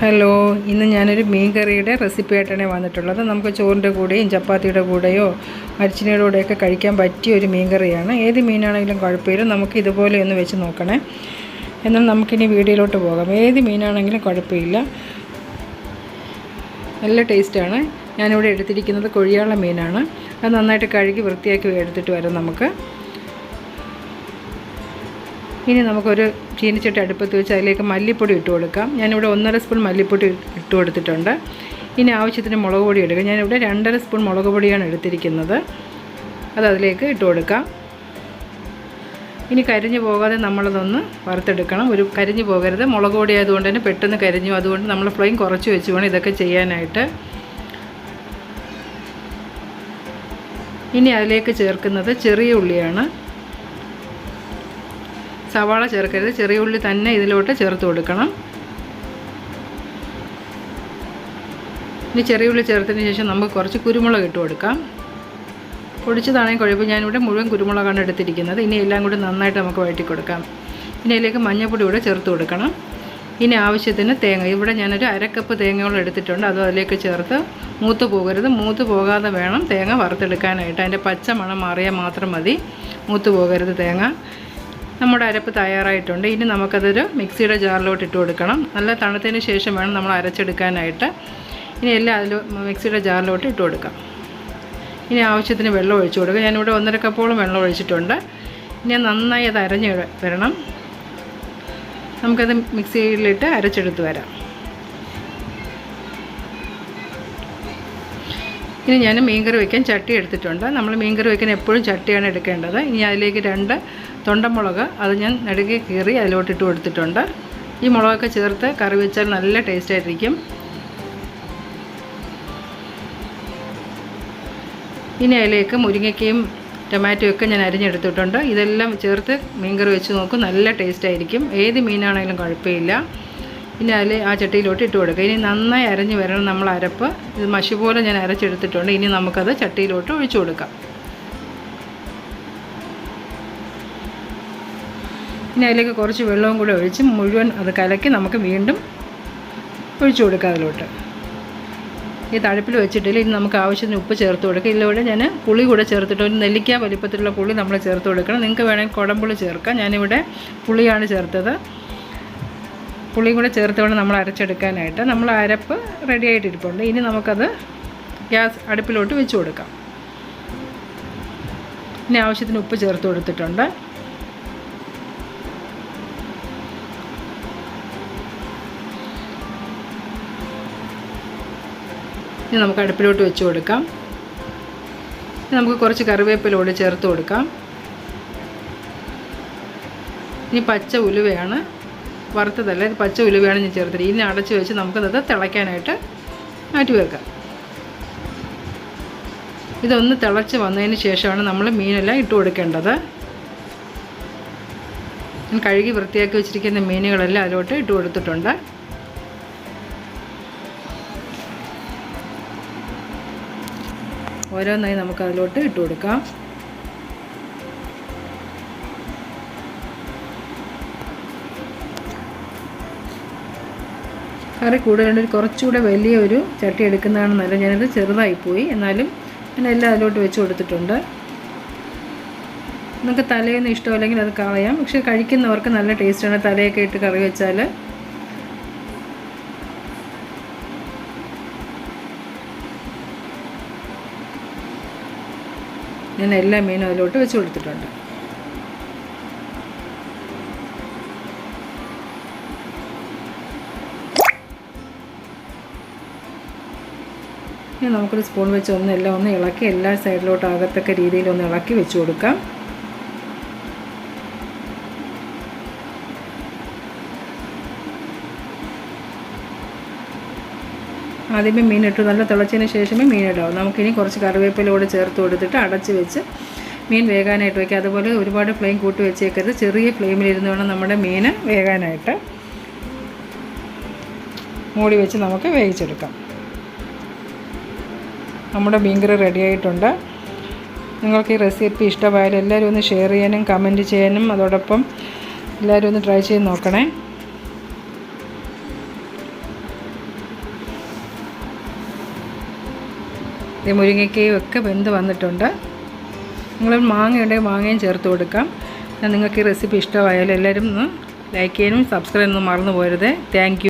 Hello ഇന്ന് ഞാനൊരു മീൻ കറിയുടെ റെസിപ്പി ആയിട്ടാണ് വന്നിട്ടുള്ളത്. നമുക്ക് ചോറിന്റെ കൂടെയും ചപ്പാത്തിയുടെ കൂടെയോ അരിച്ചിനയുടെ കൂടെയൊക്കെ കഴിക്കാൻ പറ്റിയ ഒരു മീൻ കറിയാണ് ഏത് മീനാണെങ്കിലും കുഴപ്പമില്ല. നമുക്ക് ഇതുപോലെ ഒന്ന് വെച്ച് നോക്കണേ. എന്നാൽ നമുക്കിനി വീഡിയോയിലോട്ട് പോകാം. ഏത് മീനാണെങ്കിലും കുഴപ്പമില്ല. നല്ല ടേസ്റ്റാണ്. ഞാനിവിടെ എടുത്തിരിക്കുന്നത് കൊഴിയാള മീനാണ്. അത് നന്നായിട്ട് കഴുകി വൃത്തിയാക്കി എടുത്തിട്ട് വരാം നമുക്ക്. ഇനി നമുക്കൊരു ചീനിച്ചട്ടി അടുപ്പത്ത് വെച്ച് അതിലേക്ക് മല്ലിപ്പൊടി ഇട്ട് കൊടുക്കാം. ഞാനിവിടെ ഒന്നര സ്പൂൺ മല്ലിപ്പൊടി ഇട്ട് കൊടുത്തിട്ടുണ്ട്. ഇനി ആവശ്യത്തിന് മുളക് പൊടി എടുക്കുക ഞാനിവിടെ രണ്ടര സ്പൂൺ മുളക് പൊടിയാണ് എടുത്തിരിക്കുന്നത്. അത് അതിലേക്ക് ഇട്ട് കൊടുക്കാം. ഇനി കരിഞ്ഞു പോകാതെ നമ്മളതൊന്ന് വറുത്തെടുക്കണം. ഒരു കരിഞ്ഞു പോകരുത്. മുളക് പൊടി ആയതുകൊണ്ട് തന്നെ പെട്ടെന്ന് കരിഞ്ഞു. അതുകൊണ്ട് നമ്മൾ ഫ്ലെയിം കുറച്ച് വെച്ച് വേണം ഇതൊക്കെ ചെയ്യാനായിട്ട്. ഇനി അതിലേക്ക് ചേർക്കുന്നത് ചെറിയ ഉള്ളിയാണ്. സവാള ചേർക്കരുത്. ചെറിയ ഉള്ളി തന്നെ ഇതിലോട്ട് ചേർത്ത് കൊടുക്കണം. ഇനി ചെറിയ ഉള്ളി ചേർത്തതിന് ശേഷം നമുക്ക് കുറച്ച് കുരുമുളക് ഇട്ട് കൊടുക്കാം. പൊടിച്ചതാണെങ്കിൽ കുഴപ്പം ഞാനിവിടെ മുഴുവൻ കുരുമുളകാണ് എടുത്തിരിക്കുന്നത്. ഇനി എല്ലാം കൂടി നന്നായിട്ട് നമുക്ക് വഴറ്റി കൊടുക്കാം. ഇനി അതിലേക്ക് മഞ്ഞൾപ്പൊടി കൂടെ ചേർത്ത് കൊടുക്കണം. ഇനി ആവശ്യത്തിന് തേങ്ങ. ഇവിടെ ഞാനൊരു അരക്കപ്പ് തേങ്ങയോളം എടുത്തിട്ടുണ്ട്. അതും അതിലേക്ക് ചേർത്ത് മൂത്ത് പോകരുത്. മൂത്ത് പോകാതെ വേണം തേങ്ങ വറുത്തെടുക്കാനായിട്ട്. അതിന്റെ പച്ച മണം മാറിയാൽ മാത്രം മതി. മൂത്ത് പോകരുത് തേങ്ങ. നമ്മുടെ അരപ്പ് തയ്യാറായിട്ടുണ്ട്. ഇനി നമുക്കതൊരു മിക്സിയുടെ ജാറിലോട്ട് ഇട്ട് കൊടുക്കണം. നല്ല തണുത്തതിന് ശേഷം വേണം നമ്മൾ അരച്ചെടുക്കാനായിട്ട്. ഇനി എല്ലാം അതിൽ മിക്സിയുടെ ജാറിലോട്ട് ഇട്ട് കൊടുക്കാം. ഇനി ആവശ്യത്തിന് വെള്ളം ഒഴിച്ചു കൊടുക്കുക ഞാനിവിടെ ഒന്നര കപ്പോളം വെള്ളം ഒഴിച്ചിട്ടുണ്ട്. ഇനി നന്നായി അത് അരഞ്ഞ് വരണം. നമുക്കത് മിക്സിയിലിട്ട് അരച്ചെടുത്ത് വരാം. ഇനി ഞാൻ മീൻകറി വയ്ക്കാൻ ചട്ടി എടുത്തിട്ടുണ്ട്. നമ്മൾ മീൻകറി വയ്ക്കാൻ എപ്പോഴും ചട്ടിയാണ് എടുക്കേണ്ടത്. ഇനി അതിലേക്ക് രണ്ട് തൊണ്ടമുളക് അത് ഞാൻ നടുകെ കീറി അതിലോട്ടിട്ട് കൊടുത്തിട്ടുണ്ട്. ഈ മുളകൊക്കെ ചേർത്ത് കറി വെച്ചാൽ നല്ല ടേസ്റ്റ് ആയിരിക്കും ഇനി അതിലേക്ക് മുരിങ്ങയ്ക്കയും ടൊമാറ്റോ ഒക്കെ ഞാൻ അരിഞ്ഞെടുത്തിട്ടുണ്ട്. ഇതെല്ലാം ചേർത്ത് മീൻകറി വെച്ച് നോക്കും നല്ല ടേസ്റ്റ് ആയിരിക്കും. ഏത് മീനാണെങ്കിലും കുഴപ്പമില്ല. ഇനി അതിൽ ആ ചട്ടിയിലോട്ട് ഇട്ട് കൊടുക്കുക. ഇനി നന്നായി അരഞ്ഞ് വരണം നമ്മൾ അരപ്പ്. ഇത് മഷി പോലെ ഞാൻ അരച്ചെടുത്തിട്ടുണ്ട്. ഇനി നമുക്കത് ചട്ടിയിലോട്ട് ഒഴിച്ചു കൊടുക്കാം. ഇനി അതിലേക്ക് കുറച്ച് വെള്ളവും കൂടെ ഒഴിച്ച് മുഴുവൻ അത് കലക്കി നമുക്ക് വീണ്ടും ഒഴിച്ചു കൊടുക്കാം അതിലോട്ട്. ഈ തഴപ്പിൽ വെച്ചിട്ടില്ല. ഇനി നമുക്ക് ആവശ്യത്തിന് ഉപ്പ് ചേർത്ത് കൊടുക്കുക ഇതിലൂടെ ഞാൻ പുളി കൂടെ ചേർത്തിട്ട് ഒരു നെല്ലിക്ക വലിപ്പത്തിലുള്ള പുളി നമ്മൾ ചേർത്ത് കൊടുക്കണം. നിങ്ങൾക്ക് വേണമെങ്കിൽ കുടംപുളി ചേർക്കാം. ഞാനിവിടെ പുളിയാണ് ചേർത്തത്. പുളിയും കൂടെ ചേർത്ത് കൊണ്ട് നമ്മൾ അരച്ചെടുക്കാനായിട്ട്. നമ്മൾ അരപ്പ് റെഡി ആയിട്ടിരിപ്പുണ്ട്. ഇനി നമുക്കത് ഗ്യാസ് അടുപ്പിലോട്ട് വെച്ച് കൊടുക്കാം. ഇനി ആവശ്യത്തിന് ഉപ്പ് ചേർത്ത് കൊടുത്തിട്ടുണ്ട്. ഇനി നമുക്ക് അടുപ്പിലോട്ട് വെച്ച് കൊടുക്കാം. നമുക്ക് കുറച്ച് കറിവേപ്പിലോട് ചേർത്ത് കൊടുക്കാം. ഇനി പച്ച ഉലുവയാണ് വറുത്തതല്ല ഇത് പച്ച ഉലുവയാണ് ഞാൻ ചേർത്തത്. ഇനി അടച്ച് വെച്ച് നമുക്കത് തിളയ്ക്കാനായിട്ട് മാറ്റി വെക്കാം. ഇതൊന്ന് തിളച്ച് വന്നതിന് ശേഷമാണ് നമ്മൾ മീനെല്ലാം ഇട്ട് കൊടുക്കേണ്ടത്. ഞാൻ കഴുകി വൃത്തിയാക്കി വെച്ചിരിക്കുന്ന മീനുകളെല്ലാം അതിലോട്ട് ഇട്ട് കൊടുത്തിട്ടുണ്ട്. ഓരോന്നായി നമുക്ക് അതിലോട്ട് ഇട്ട് കൊടുക്കാം. കറി കൂടുതലുണ്ട് കുറച്ചുകൂടെ വലിയ ഒരു ചട്ടി എടുക്കുന്നതാണ് നല്ലത്. ഞാനത് ചെറുതായിപ്പോയി എന്നാലും ഞാൻ എല്ലാം അതിലോട്ട് വെച്ച് കൊടുത്തിട്ടുണ്ട്. നിങ്ങൾക്ക് തലയൊന്നും ഇഷ്ടമല്ലെങ്കിൽ അത് കളയാം. പക്ഷെ കഴിക്കുന്നവർക്ക് നല്ല ടേസ്റ്റാണ് തലയൊക്കെ ഇട്ട് കറി വെച്ചാൽ ഞാൻ എല്ലാ മീനും അതിലോട്ട് വെച്ച് കൊടുത്തിട്ടുണ്ട്. ഇനി നമുക്കൊരു സ്പൂൺ വെച്ച് ഒന്ന് എല്ലാം ഒന്ന് ഇളക്കി എല്ലാ സൈഡിലോട്ട് ആകത്തക്ക രീതിയിൽ ഒന്ന് ഇളക്കി വെച്ച് കൊടുക്കാം. ആദ്യമേ മീനിട്ടു. നല്ല തിളച്ചതിന് ശേഷമേ മീനിടാവും. നമുക്കിനി കുറച്ച് കറിവേപ്പിലൂടെ ചേർത്ത് കൊടുത്തിട്ട് അടച്ച് വെച്ച് മീൻ വേകാനായിട്ട് വയ്ക്കുക അതുപോലെ ഒരുപാട് ഫ്ലെയിം കൂട്ടി വെച്ചേക്കരുത്. ചെറിയ ഫ്ലെയിമിലിരുന്ന് വേണം നമ്മുടെ മീൻ വേകാനായിട്ട്. മൂടി വെച്ച് നമുക്ക് വേവിച്ചെടുക്കാം. നമ്മുടെ മീൻകറി റെഡി ആയിട്ടുണ്ട്. നിങ്ങൾക്ക് ഈ റെസിപ്പി ഇഷ്ടമായാലും എല്ലാവരും ഒന്ന് ഷെയർ ചെയ്യാനും കമന്റ് ചെയ്യാനും. അതോടൊപ്പം എല്ലാവരും ഒന്ന് ട്രൈ ചെയ്ത് നോക്കണേ. മുരിങ്ങയ്ക്കയും ഒക്കെ വെന്ത് വന്നിട്ടുണ്ട്. നിങ്ങൾ മാങ്ങ ഉണ്ടെങ്കിൽ മാങ്ങയും ചേർത്ത് കൊടുക്കാം. നിങ്ങൾക്ക് ഈ റെസിപ്പി ഇഷ്ടമായാലും എല്ലാവരും ഒന്ന് ലൈക്ക് ചെയ്യാനും സബ്സ്ക്രൈബ് ഒന്നും മറന്നു പോരുത് താങ്ക്